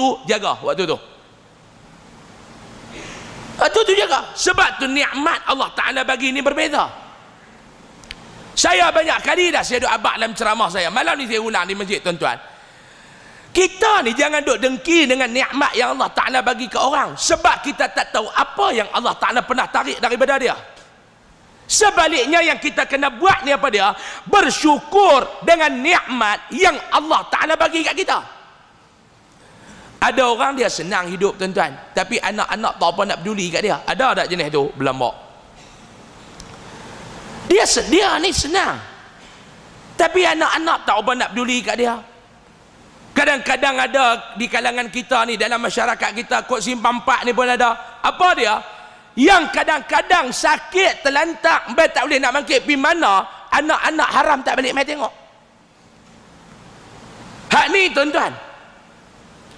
tu jaga waktu tu. Waktu tu jaga. Sebab tu nikmat Allah Ta'ala bagi ni berbeza. Saya banyak kali dah saya duk abad dalam ceramah saya. Malam ni saya ulang di masjid tuan-tuan. Kita ni jangan duk dengki dengan nikmat yang Allah Ta'ala bagi ke orang. Sebab kita tak tahu apa yang Allah Ta'ala pernah tarik daripada dia. Sebaliknya yang kita kena buat ni apa dia? Bersyukur dengan nikmat yang Allah Ta'ala bagi kat kita ada orang dia senang hidup tuan-tuan. Tapi anak-anak tak apa nak peduli kat dia. Ada tak jenis tu? Belambak dia dia ni senang. Tapi anak-anak tak apa nak peduli kat dia. Kadang-kadang ada di kalangan kita ni dalam masyarakat kita kod simpang empat ni pun ada. Apa dia? Yang kadang-kadang sakit terlantak tak boleh nak bangkit pergi mana anak-anak haram tak balik mai tengok. Hak ni tuan-tuan